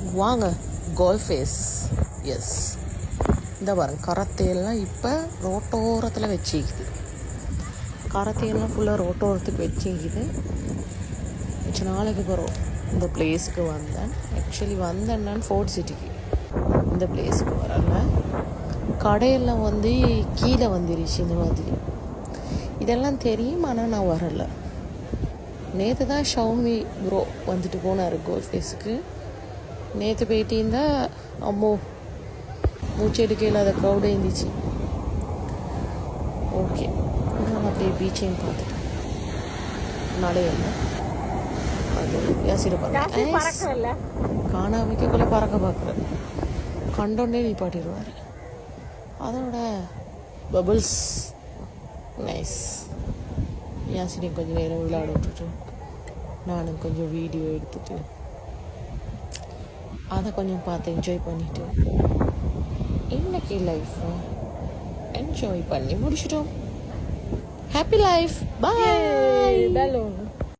வாங்க கோல்ஃபேஸ் எஸ் இந்த பாருங்க கரத்தையெல்லாம் இப்போ ரோட்டோரத்தில் வச்சுக்குது. கரத்தையெல்லாம் ஃபுல்லாக ரோட்டோரத்துக்கு வச்சிக்குது. கொஞ்ச நாளைக்கு அப்புறம் இந்த பிளேஸுக்கு வந்தேன். ஆக்சுவலி வந்தேன் நான் ஃபோர்ட் சிட்டிக்கு இந்த பிளேஸுக்கு வரல. கடையெல்லாம் வந்து கீழே வந்துருச்சு இந்த மாதிரி. இதெல்லாம் தெரியும் ஆனால் நான் வரலை. நேற்று தான் ஷவுமி ப்ரோ வந்துட்டு போனார் கோல்ஃபேஸுக்கு நேற்று இருந்தா அம்மோ எடுக்க இல்லாத க்ரௌடே இருந்துச்சு. ஓகே நான் அப்படியே பீச்சையும் பார்த்துட்டேன். நடையில அது யாசிர பாருங்க காணாமைக்குள்ள பறக்க பார்க்குறேன் கண்டோன்னே நிப்பாட்டிடுவார் அதோட பபிள்ஸ் நைஸ் யாசினியும் கொஞ்சம் நேரம் விளையாட விட்டுட்டு நானும் கொஞ்சம் வீடியோ எடுத்துட்டு அதை கொஞ்சம் பார்த்து என்ஜாய் பண்ணிட்டு இன்னைக்கு லைஃப் என்ஜாய் பண்ணி முடிச்சிட்டோம். ஹாப்பி லைஃப் பாய் பலூன்